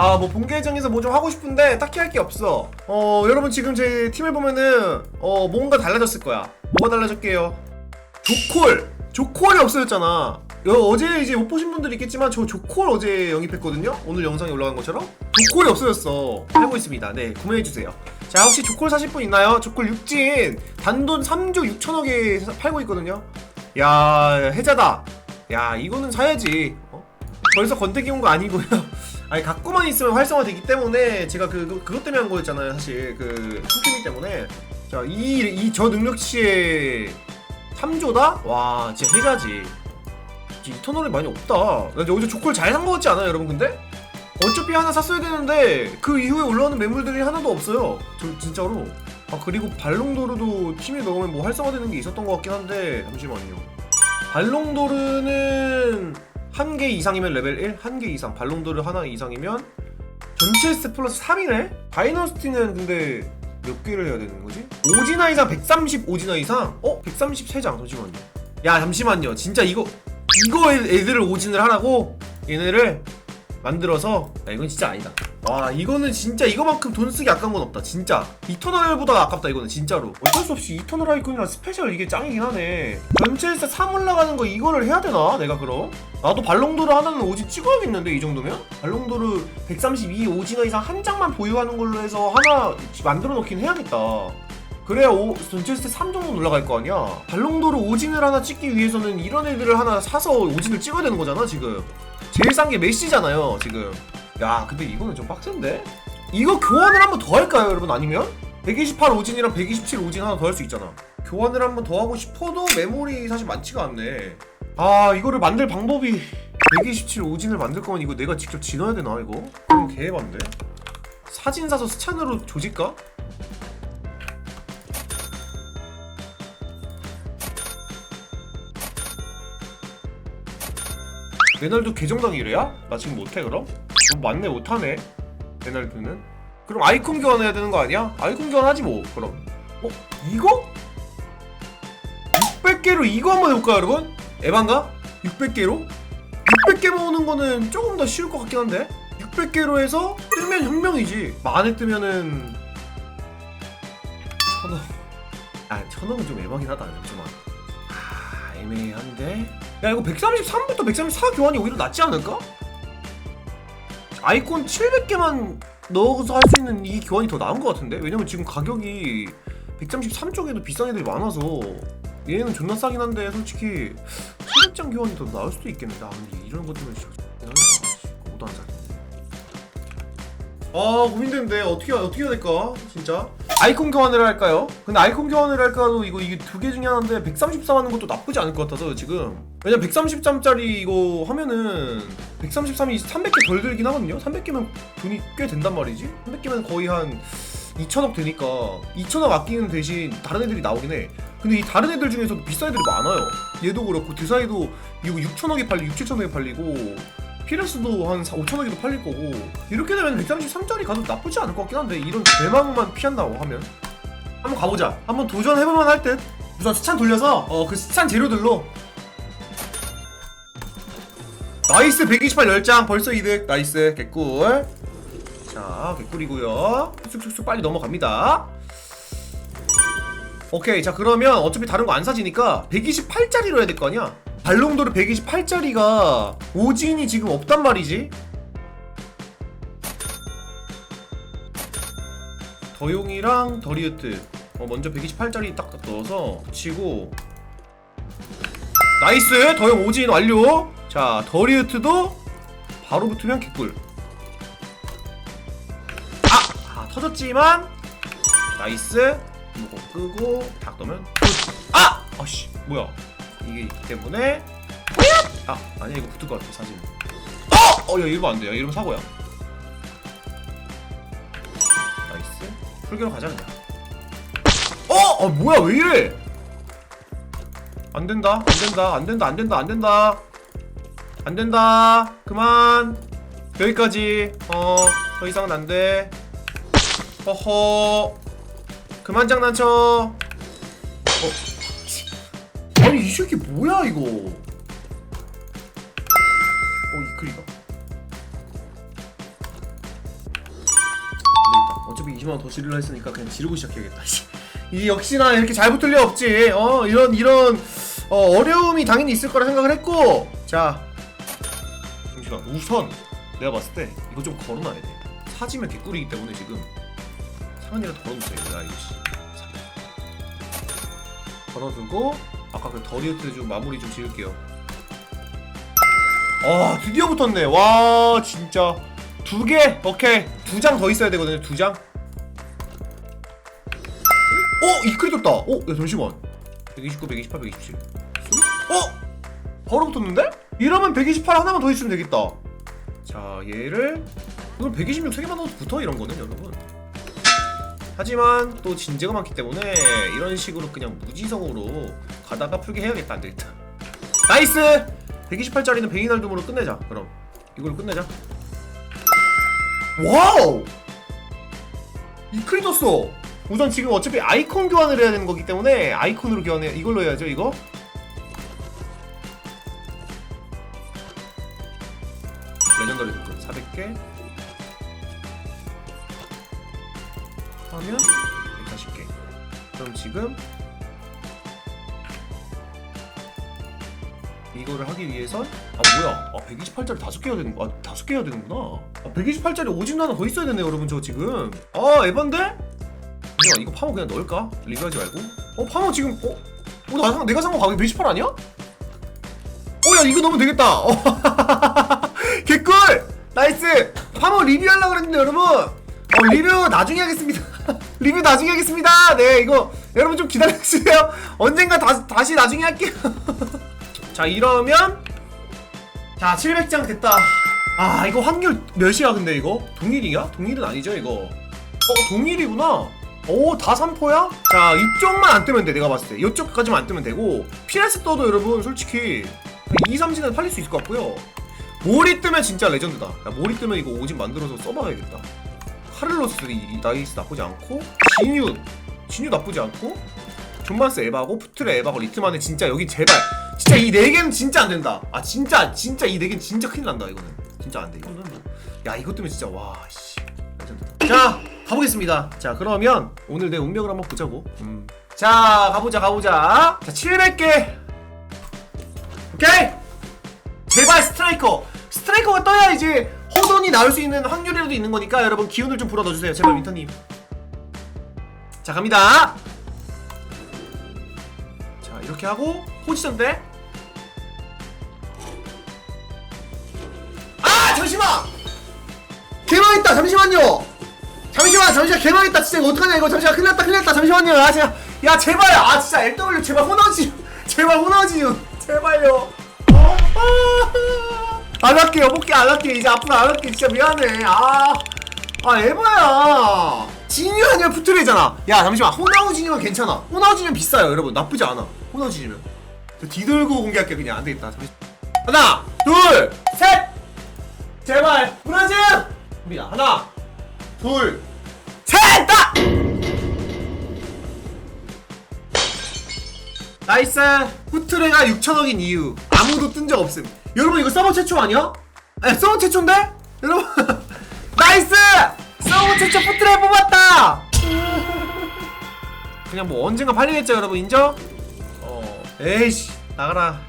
아 뭐 본계정에서 뭐 좀 하고 싶은데 딱히 할 게 없어. 어 여러분 지금 제 팀을 보면은 어 뭔가 달라졌을 거야. 뭐가 달라졌게요? 조콜! 조콜이 없어졌잖아. 여, 어제 이제 못 보신 분들 있겠지만 저 조콜 어제 영입했거든요? 오늘 영상에 올라간 것처럼? 조콜이 없어졌어. 팔고 있습니다. 네 구매해주세요. 자 혹시 조콜 사실 분 있나요? 조콜 육진 단돈 3조 6천억에 사- 팔고 있거든요? 야 해자다. 야 이거는 사야지. 어? 벌써 권태기 온 거 아니고요 아니 갖고만 있으면 활성화되기 때문에 제가 그, 그 그것 때문에 한 거였잖아요 사실. 그 춤춤이 때문에. 자이 이저 능력치에 3조다? 와 진짜 진짜 이터널이 많이 없다. 나 어제 조콜 잘 산 거 같지 않아요 여러분 근데? 어차피 하나 샀어야 되는데 그 이후에 올라오는 매물들이 하나도 없어요. 저 진짜로. 아 그리고 발롱도르도 팀에 넣으면 뭐 활성화되는 게 있었던 것 같긴 한데 잠시만요. 발롱도르는 한 개 이상이면 레벨 1, 한 개 이상 발롱도르 하나 이상이면 전체 스 플러스 3이네? 다이너스티는 근데 몇 개를 해야 되는 거지? 오지나 이상 135지나 이상? 어? 133장 잠시만요 야 잠시만요 진짜 이거 이거 애- 애들을 오진을 하라고? 얘네를 만들어서 야 이건 진짜 아니다. 와 이거는 진짜 이거만큼 돈 쓰기 아까운 건 없다 진짜. 이터널보다 아깝다 이거는 진짜로. 어쩔 수 없이 이터널 아이콘이랑 스페셜 이게 짱이긴 하네. 전체에서 3 올라가는 거 이거를 해야 되나 내가 그럼? 나도 발롱도르 하나는 오지 찍어야겠는데 이 정도면? 발롱도르 132 오지나 이상 한 장만 보유하는 걸로 해서 하나 만들어 놓긴 해야겠다. 그래야 오, 전체 스탯 3 정도는 올라갈 거 아니야? 발롱도르 오진을 하나 찍기 위해서는 이런 애들을 하나 사서 오진을 찍어야 되는 거잖아 지금 제일 싼 게 메시잖아요 지금 야 근데 이거는 좀 빡센데? 이거 교환을 한 번 더 할까요 여러분 아니면? 128 오진이랑 127 오진 하나 더 할 수 있잖아 교환을 한 번 더 하고 싶어도 메모리 사실 많지가 않네 아 이거를 만들 방법이 127 오진을 만들 거면 이거 내가 직접 진화해야 되나 이거? 그럼 개해반데 사진 사서 스찬으로 조질까? 레날도 계정당 이래야? 나 지금 못해 그럼? 어, 맞네 못하네 레날드는 그럼 아이콘 교환해야 되는 거 아니야? 아이콘 교환하지 뭐 그럼 어? 이거? 600개로 이거 한번 해볼까요 여러분? 에반가? 600개로? 600개 모으는 거는 조금 더 쉬울 것 같긴 한데 600개로 해서 뜨면 혁명이지 만에 뜨면은 천억 아 천억은 좀 에바긴 하다 잠시만 아 애매한데 야 이거 133부터 134 교환이 오히려 낫지 않을까? 아이콘 700개만 넣어서 할 수 있는 이 교환이 더 나은 것 같은데? 왜냐면 지금 가격이 133쪽에도 비싼 애들이 많아서 얘는 존나 싸긴 한데 솔직히 700장 교환이 더 나을 수도 있겠는데 아 근데 이런 것 때문에 진짜 오도 안 사. 아 고민되는데 어떻게 어떻게 해야 될까? 진짜? 아이콘 교환을 할까요? 근데 아이콘 교환을 할까도 이거 이게 두 개 중에 하나인데 134 하는 것도 나쁘지 않을 것 같아서 지금. 왜냐면 130점짜리 이거 하면은 133이 300개 덜 들긴 하거든요? 300개면 돈이 꽤 된단 말이지? 300개면 거의 한 2천억 되니까 2천억 아끼는 대신 다른 애들이 나오긴 해. 근데 이 다른 애들 중에서도 비싼 애들이 많아요. 얘도 그렇고 드사이도 이거 6천억에 팔리고 6, 7천억에 팔리고 피레스도 한 4, 5천억에도 팔릴 거고 이렇게 되면 133짜리 가도 나쁘지 않을 것 같긴 한데 이런 대망만 피한다고 하면? 한번 가보자. 한번 도전해볼만 할듯. 우선 스찬 돌려서 어 그 스찬 재료들로. 나이스 128 10장. 벌써 이득. 나이스. 개꿀. 자 개꿀이고요. 쑥쑥쑥 빨리 넘어갑니다. 오케이. 자 그러면 어차피 다른 거 안 사지니까 128짜리로 해야 될 거 아니야 발롱도르 128짜리가 오진이 지금 없단 말이지? 더용이랑 더리우트. 어, 먼저 128짜리 딱 넣어서 붙이고. 나이스! 더용 오진 완료! 자 더리우트도 바로 붙으면 개꿀. 아! 아 터졌지만 나이스! 이거 끄고 딱 넣으면 아! 아씨 뭐야 이게 있기 때문에. 아 아니야 이거 붙을 것 같아 사진 어! 어야 이러면 안돼. 야 이러면 사고야. 나이스. 풀기로 가자 그냥. 어! 아 뭐야 왜 이래? 안 된다 안 된다 안 된다 안 된다 안 된다. 안 된다. 그만. 여기까지. 어 더 이상은 안돼. 허허. 그만 장난쳐. 어 아니 이 새끼 뭐야 이거? 어 이클이다. 어차피 20만원 더 지르려 했으니까 그냥 지르고 시작해야겠다 씨. 이 역시나 이렇게 잘 붙을 리 없지. 어 이런 이런 어, 어려움이 당연히 있을 거라 생각을 했고. 자. 잠시만 우선 내가 봤을 때 이거 좀 걸어놔야 돼. 사지면 개꿀이기 때문에 지금 상한이라도 걸어놓자 이거 야 이거 씨 걸어두고 아까 그 더리우트 좀 마무리 좀 지을게요. 아 드디어 붙었네. 와 진짜. 두 개? 오케이. 두 장 더 있어야 되거든요 두장. 어? 이클이 떴다. 어? 야 잠시만. 129, 128, 127 어? 바로 붙었는데? 이러면 128 하나만 더 있으면 되겠다. 자 얘를 그럼 126 3개만 넣어도 붙어? 이런 거는 여러분 하지만 또 진제가 많기 때문에 이런 식으로 그냥 무지성으로 가다가 풀게 해야겠다 안 되겠다 나이스! 128짜리는 베이날둠으로 끝내자 그럼. 이걸로 끝내자. 와우! 이클이 떴어. 우선 지금 어차피 아이콘 교환을 해야 되는 거기 때문에 아이콘으로 교환해 이걸로 해야죠 이거 하면 140개 그럼 지금 이거를 하기 위해선 아 뭐야? 아 128짜리 5개 해야 되는 거 아, 5개 해야 되는구나. 아 128짜리 오진 하나 더 있어야 되네 여러분 저 지금. 아 에반데? 뭐야 이거 파모 그냥 넣을까? 리뷰하지 말고. 어 파모 지금 어? 어 나, 상- 내가 산거 가격 128 아니야? 어야 이거 넣으면 되겠다. 어 개꿀! 나이스! 파모 리뷰하려고 그랬는데 여러분. 어 리뷰 나중에 하겠습니다 리뷰 나중에 하겠습니다. 네 이거 여러분 좀 기다려주세요. 언젠가 다, 다시 나중에 할게요. 자 이러면 자 700장 됐다. 아 이거 확률 몇이야 근데 이거? 동일이야? 동일은 아니죠 이거? 어 동일이구나. 오 다 3포야? 자 이쪽만 안 뜨면 돼 내가 봤을 때. 이쪽까지만 안 뜨면 되고 피레스 떠도 여러분 솔직히 2, 3진은 팔릴 수 있을 것 같고요. 몰이 뜨면 진짜 레전드다. 야, 몰이 뜨면 이거 오진 만들어서 써봐야겠다 카를로스 이, 이 나이스 나쁘지 않고 진유 진유 나쁘지 않고 존만스 에바고 푸트레 에바고 리트만에 진짜 여기 제발 진짜 이 네 개는 진짜 안 된다. 아 진짜 진짜 이 네 개는 진짜 큰일 난다 이거는. 진짜 안돼 이거는 뭐야 이것 때문에 진짜 와씨. 자 가보겠습니다. 자 그러면 오늘 내 운명을 한번 보자고. 음. 자 가보자 가보자. 자 700개. 오케이? 제발 스트라이커 나올 수 있는 확률이라도 있는 거니까 여러분 기운을 좀 불어 넣어주세요. 제발 윈터님. 자 갑니다. 자 이렇게 하고 포지션 돼. 아 잠시만! 개망했다! 잠시만요! 잠시만 잠시만 개망했다! 진짜 이거 어떡하냐 이거? 잠시만 큰일 났다 큰일 났다! 잠시만요! 아 진짜 야 제발! 아 진짜 LW 제발 호나지 제발 호나지 제발요! 어, 아, 안 할게요. 볼게 안 할게 이제 앞으로 안 할게 진짜 미안해. 아아 에바야. 진유 아니면 푸트레잖아. 야 잠시만. 호나우 진유면 괜찮아. 호나우 진유면 비싸요 여러분. 나쁘지 않아. 호나우 진유면 저 뒤돌고 공개할게 그냥. 안되겠다. 하나 둘셋! 제발. 호나즈 갑니다. 하나 둘셋! 다! 나이스. 푸트레가 6천억인 이유. 아무도 뜬 적 없음 여러분 이거 서버 최초 아니야? 에 서버 최초인데? 여러분 나이스! 서버 최초 푸트레 뽑았다! 그냥 뭐 언젠가 팔리겠죠 여러분 인정? 어 에이씨 나가라